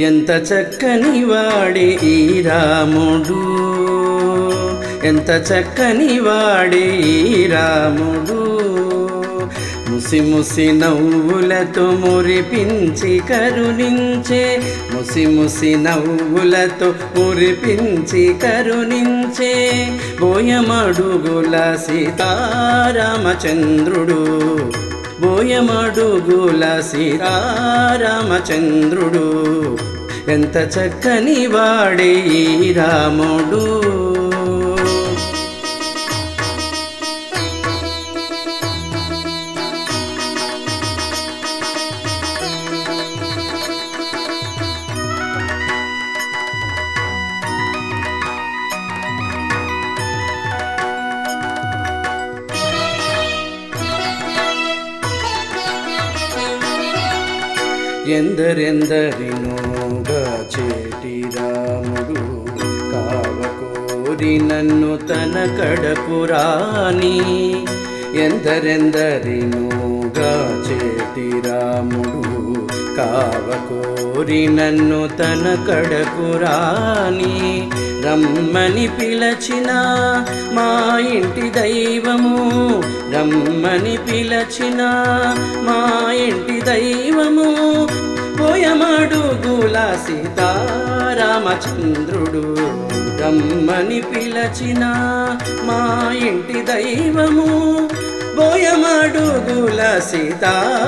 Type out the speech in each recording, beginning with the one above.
ఎంత చక్కని వాడే ఈ రాముడు? ఎంత చక్కని వాడే ఈ రాముడు? ముసి ముసి నవ్వులతో మురిపించి కరుణించే ముసి ముసి నవ్వులతో మురిపించి కరుణించే బోయమడుగుల సీతారామచంద్రుడు. బోయమడుగుల సీతారామచంద్రుడు. ఎంత చక్కని వాడే ఈ రాముడు. ఎందరెందరినోగా చేటి రాముడు కావకోరి నన్ను తన కడకు రాని ఎందరెందరినోగా చేటి రాముడు కావకోరి నన్ను తన కడకురాని రమ్మని పిలచిన మా ఇంటి దైవము. రమ్మని పిలచిన మా ఇంటి దైవము. పోయమాడు గులా సీతారామచంద్రుడు. రమ్మని పిలచిన మా ఇంటి దైవము. బోయమడుగుల సీతారామచంద్రుడు.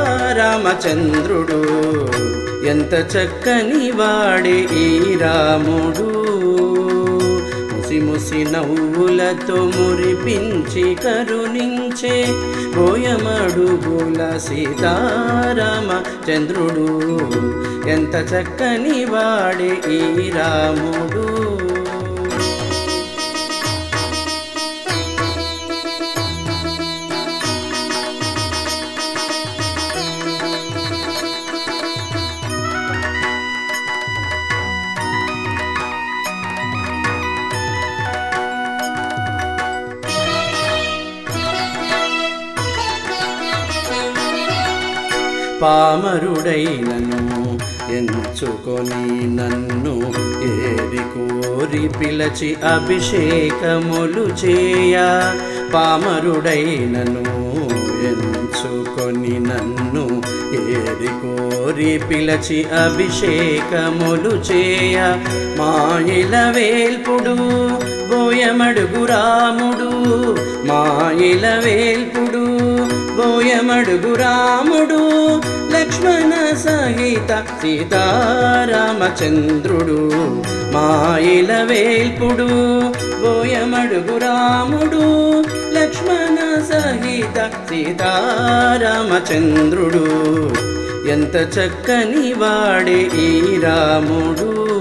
ఎంత చక్కని వాడే ఈ రాముడు. ముసి ముసి నవ్వులతో మురిపించి కరుణించే బోయమడుగుల సీతారామ చంద్రుడు ఎంత చక్కని వాడే ఈ రాముడు. పామరుడైనను ఎంచుకొని నన్ను ఏరి కోరి పిలచి అభిషేకములు చేయ. పామరుడైనను ఎంచుకొని నన్ను ఏరి కోరి పిలచి అభిషేకములు చేయ. మాయిల వేల్పుడు బోయమడుగు రాముడు. మాయిల వేల్పుడు బోయమడుగు రాముడు. లక్ష్మణ సహిత సీతారామచంద్రుడు మాయిల వేల్పుడు బోయమడుగు రాముడు లక్ష్మణ సహిత సీతారామచంద్రుడు. ఎంత చక్కని వాడే ఈ రాముడు.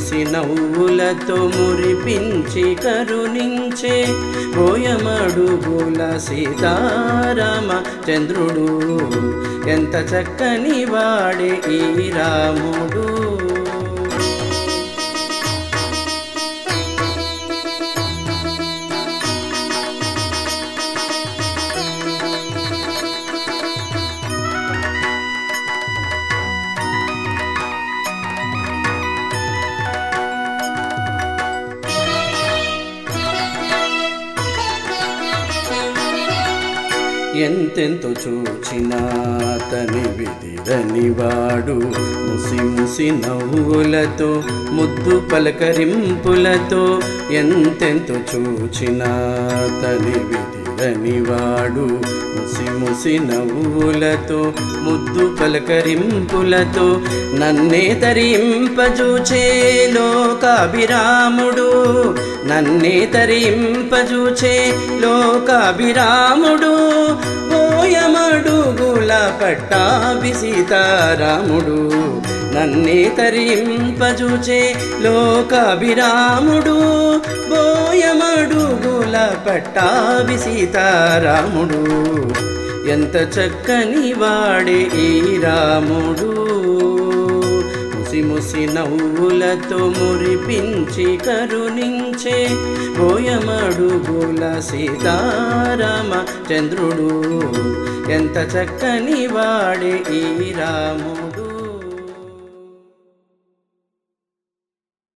ముసి నవ్వులతో మురిపించి కరుణించే బోయమడుగుల సీతారామ చంద్రుడు. ఎంత చక్కని వాడే ఈ రాముడు. ఎంతెంతో చూచినాతని విదిరని వాడు. ముసి ముసి నవ్వులతో ముద్దు పలకరింపులతో ఎంతెంత చూచినాతని విధి విధిరని వాడు ముసి ముసి నవ్వులతో ముద్దు పలకరింపులతో నన్నే తరింపజూచే లోకాభిరాముడు. నన్నే తరింపజూచే లోకాభిరాముడు. బోయమడుగుల పట్టాభి సీతారాముడు. నన్నే తరింపజూచే లోకాభిరాముడు. బోయమడుగుల పట్టాభి సీతారాముడు. ఎంత చక్కని వాడే ఈ రాముడు. ముసి ముసి నవ్వులతో మురిపించి కరుణించే బోయమడుగుల సీతారామ చంద్రుడు. ఎంత చక్కని వాడే ఈ రాముడు